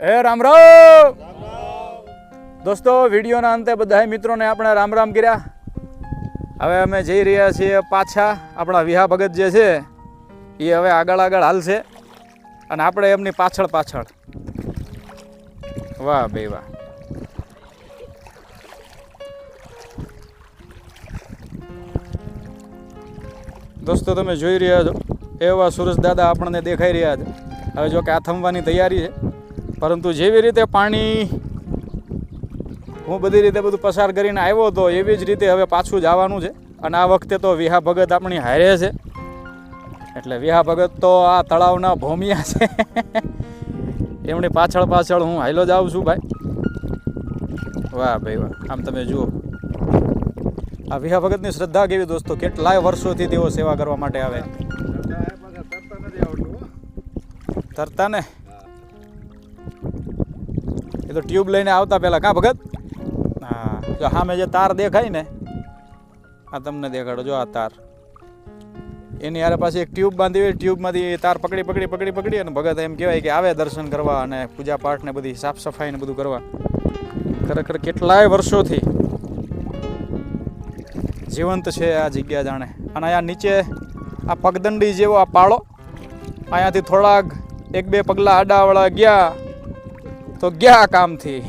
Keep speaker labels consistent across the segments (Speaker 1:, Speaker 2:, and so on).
Speaker 1: એ રામ રામ! દોસ્તો, વિડીયોના અંતે બધા મિત્રોને આપણે રામ રામ કર્યા. હવે અમે જઈ રહ્યા છીએ પાછા, આપણા વિહા ભગત જે છે, એ હવે આગળ આગળ હાલશે. અને આપણે એમની પાછળ પાછળ. વાહ બે વાહ. દોસ્તો, તમે જોઈ રહ્યા છો, એવા સુરજ દાદા આપણને દેખાઈ રહ્યા છે. હવે જો કે આ થમવાની તૈયારી છે. પરંતુ જેવી રીતે પાણી હું બધી રીતે બધું પસાર કરીને આવ્યો હતો એવી જ રીતે હવે પાછું જવાનું છે. અને આ વખતે તો વિહા ભગત આપણી હારે છે. એટલે વિહા ભગત તો આ તળાવના ભોમિયા છે. એમની પાછળ પાછળ હું હાઈલો જાઉં છું ભાઈ. વાહ ભાઈ વાહ આમ તમે જુઓ. આ વિહા ભગતની શ્રદ્ધા કેવી દોસ્તો કેટલાય વર્ષોથી તેઓ સેવા કરવા માટે આવે. તરતા ને? એ તો ટ્યુબ લઈને આવતા પહેલાં. કાં ભગત? હા, જો સામે જે તાર દેખાય ને, આ તમને દેખાડો, જો આ તાર. એની યારે પાછી એક ટ્યુબ બાંધી હોય ટ્યુબમાંથી તાર પકડી પકડી પકડી પકડી અને ભગત એમ કહેવાય કે આવે દર્શન કરવા અને પૂજા પાઠ ને બધી સાફ સફાઈ ને બધું કરવા. ખરેખર કેટલાય વર્ષોથી જીવંત છે આ જગ્યા જાણે. અને અહીંયા નીચે આ પગદંડી જેવો આ પાળો, અહીંયાથી થોડાક એક બે પગલાં આડાવાળા ગયા. તો ગયા કામથી.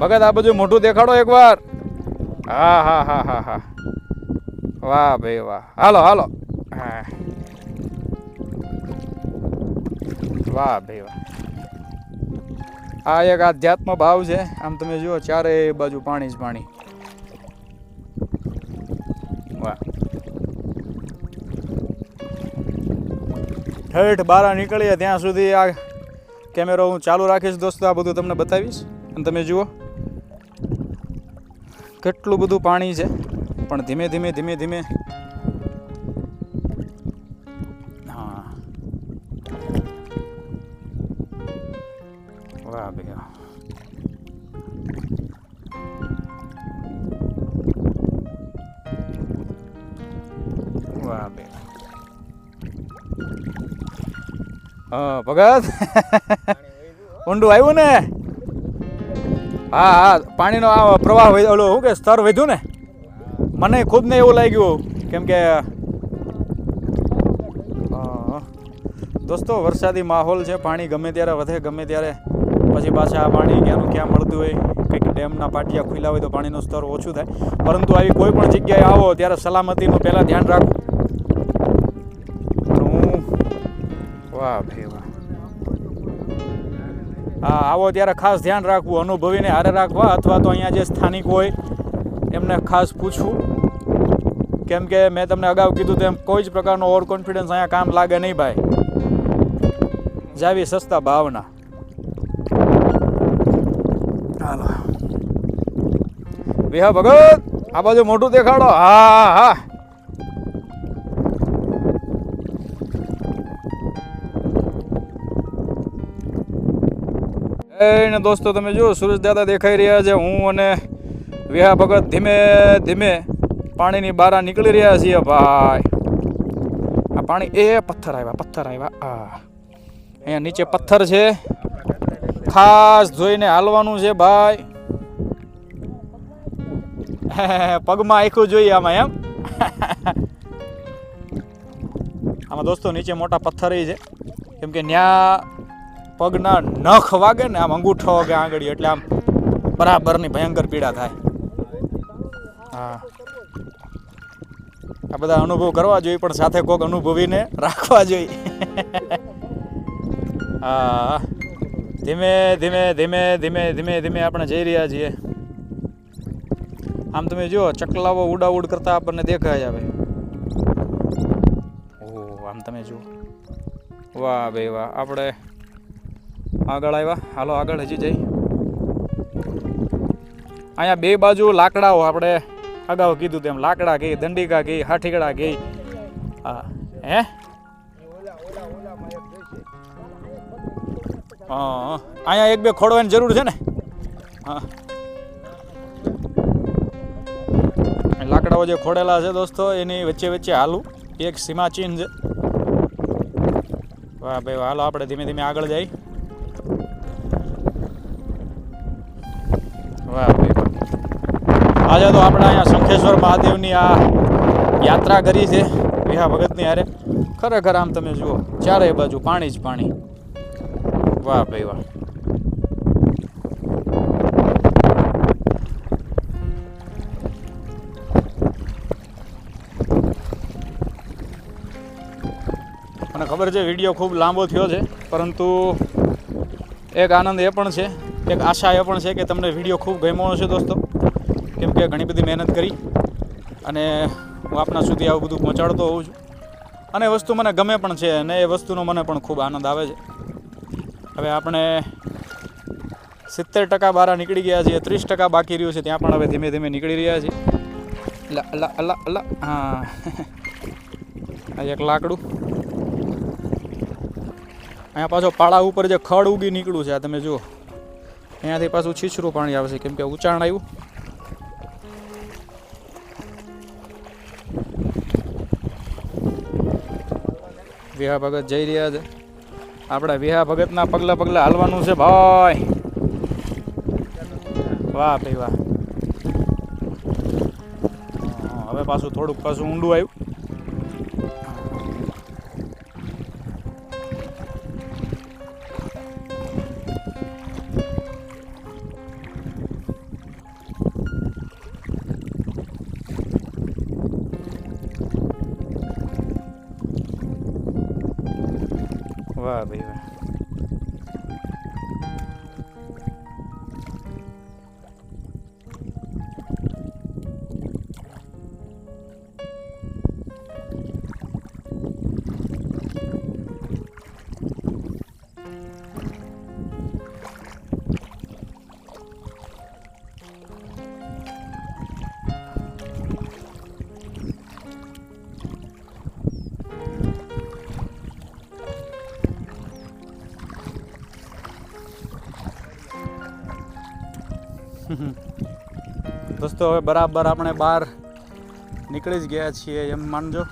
Speaker 1: ભગત, આ બધું મોઢું દેખાડો એકવાર. હા હા હા હા હા. વાહ ભાઈ, વાહ. હાલો હાલો. હા. વાહ ભાઈ, વાહ. આ એક આધ્યાત્મ ભાવ છે. આમ તમે જુઓ ચારે બાજુ પાણી જ પાણી. વાહ. ઠેઠ બારા નીકળીએ ત્યાં સુધી આ કેમેરો હું ચાલુ રાખીશ દોસ્તો, આ બધું તમને બતાવીશ અને તમે જુઓ, કેટલું બધું પાણી છે પણ ધીમે ધીમે ધીમે ધીમે હા વાહ ભાઈ વાહ. ભાઈ. હા ભગત? ઊંડું આવ્યું ને? હા હા, પાણીનો આ પ્રવાહ ઓલો શું કે, સ્તર વધ્યું ને? મને ખુદને એવું લાગ્યું, કેમ કે દોસ્તો, વરસાદી માહોલ છે, પાણી ગમે ત્યારે વધે, ગમે ત્યારે પછી પાછા આ પાણી ક્યાંનું ક્યાં મળતું હોય, કંઈક ડેમના પાટિયા ખુલ્લા હોય તો પાણીનું સ્તર ઓછું થાય. પરંતુ આવી કોઈ પણ જગ્યાએ આવો, ત્યારે સલામતીનું પહેલાં ધ્યાન રાખવું. વાહ ભાઈ વાહ. હા, આવો ત્યારે ખાસ ધ્યાન રાખવું, અનુભવીને હારે રાખવા અથવા તો અહીંયા જે સ્થાનિક હોય, એમને ખાસ પૂછવું. કેમ કે મેં તમને અગાઉ કીધું તેમ કોઈ જ પ્રકારનો ઓવર કોન્ફિડન્સ અહીંયા કામ લાગે નહીં ભાઈ. જાવી સસ્તા ભાવના. હાલો. વિહા ભગત, આ બાજુ મોટું દેખાડો. હા હા. એને દોસ્તો તમે જુઓ સુરેશ દાદા દેખાઈ રહ્યા છે, હું અને વિહા ભગત ધીમે ધીમે પાણીની બારા નીકળી રહ્યા છીએ, ભાઈ. આ પાણી, એ પથ્થર આવ્યા પથ્થર આવ્યા, આ. અહીંયા નીચે પથ્થર છે. ખાસ જોઈને હાલવાનું છે, ભાઈ. પગમાં આખું જોઈએ આમાં, એમ? આમાં દોસ્તો નીચે મોટા પથ્થર છે. કેમ કે ન્યા પગના નખ વાગે ને આમ અંગૂઠો વાગે આંગળી, એટલે આમ બરાબરની ભયંકર પીડા થાય. હા. આ બધા અનુભવ કરવા જોઈએ, પણ સાથે કોક અનુભવીને રાખવા જોઈએ. હા. ધીમે ધીમે ધીમે ધીમે ધીમે ધીમે આપણે જઈ રહ્યા છીએ. આમ તમે જુઓ, ચકલાઓ ઉડાઉડ કરતા આપણને દેખાય આવે. ઓહ, આમ તમે જુઓ. વાહ ભાઈ વાહ, આપણે આગળ આવ્યા. હાલો, આગળ હજી જઈ. અહીંયા બે બાજુ લાકડાઓ આપણે અગાઉ કીધું તેમ. લાકડા ગઈ, દંડિકા ગઈ, હાથીગડા ગઈ. હા. હે? હા અહીંયા એક બે ખોડવાની જરૂર છે ને? હા. લાકડાઓ જે ખોડેલા છે દોસ્તો, એની વચ્ચે વચ્ચે હાલું. એક સીમાચીન છે. વાહ ભાઈ હાલો, આપણે ધીમે ધીમે આગળ જઈ. આજે તો આપણે અહીંયા શંખેશ્વર મહાદેવની આ યાત્રા કરી છે, વિહા ભગતની હારે. ખરેખર આમ તમે જુઓ ચારેય બાજુ પાણી જ પાણી. વાહ ભાઈ વાહ. મને ખબર છે, વીડિયો ખૂબ લાંબો થયો છે, પરંતુ એક આનંદ એ પણ છે, એક આશા એ પણ છે કે તમને વીડિયો ખૂબ ગમ્યો હશે દોસ્તો. કેમ કે ઘણી બધી મહેનત કરી અને હું આપણા સુધી આવું બધું પહોંચાડતો હોઉં છું. અને એ વસ્તુ મને ગમે પણ છે અને એ વસ્તુનો મને પણ ખૂબ આનંદ આવે છે. હવે આપણે સિત્તેર ટકા બારા નીકળી ગયા છીએ, ત્રીસ ટકા બાકી રહ્યું છે, ત્યાં પણ હવે ધીમે ધીમે નીકળી રહ્યા છીએ. અલા અલા અલા અલા હા. એક લાકડું. અહીંયા પાછો પાળા ઉપર જે ખડ ઉગી નીકળ્યું છે, આ તમે જુઓ. અહીંયાથી પાછું છીછરું પાણી આવશે કેમ કે ઉંચાણ આવ્યું. વિહા ભગત જઈ રહ્યા છે. આપણે વિહા ભગતના પગલા પગલા હાલવાનું છે ભાઈ. વાહ ભાઈ વાહ. હવે પાછું થોડુંક પાછું ઊંડું આવ્યું. વાહ ભાઈ વાહ દોસ્તો, હવે બરાબર આપણે બહાર નીકળી જ ગયા છીએ એમ માનજો.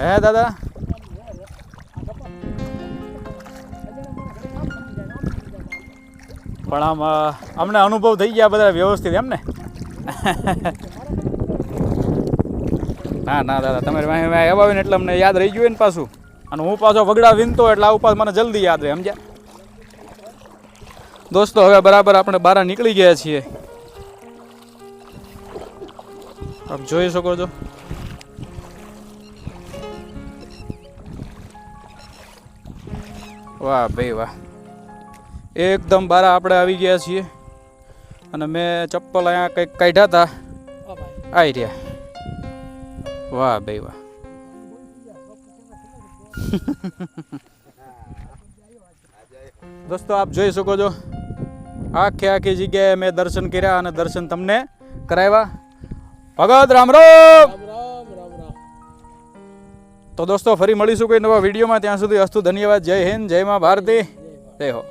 Speaker 1: હે, દાદા? પણ આમ અમને અનુભવ થઈ ગયા બધા વ્યવસ્થિત એમ ને? ના ના, દાદા તમે વાંહે વાંહે આવ્યા હોય ને એટલે અમને યાદ રહી ગયું ને પાછું. અને હું પાછો વગડા વિનતો એટલે આવું પાછું મને જલ્દી યાદ રહે, સમજ્યા? દોસ્તો, હવે બરાબર આપણે બહાર નીકળી ગયા છીએ. આપ જોઈ શકો છો. વાહ ભાઈ વાહ. એકદમ બારા આપણે આવી ગયા છીએ. અને મેં ચપ્પલ અહીંયા કંઈક કાઢ્યા હતા. આવી રહ્યા. વાહ ભાઈ વાહ. દોસ્તો, આપ જોઈ શકો છો. આખે આખી જગ્યાએ મેં દર્શન કર્યા અને દર્શન તમને કરાવ્યા. ભગત રામ રામ!
Speaker 2: રામ રામ રામ રામ.
Speaker 1: તો દોસ્તો ફરી મળીશું કોઈ નવા વિડીયોમાં. ત્યાં સુધી અસ્તુ ધન્યવાદ. જય હિન્દ જય મા ભારતી. જય હો.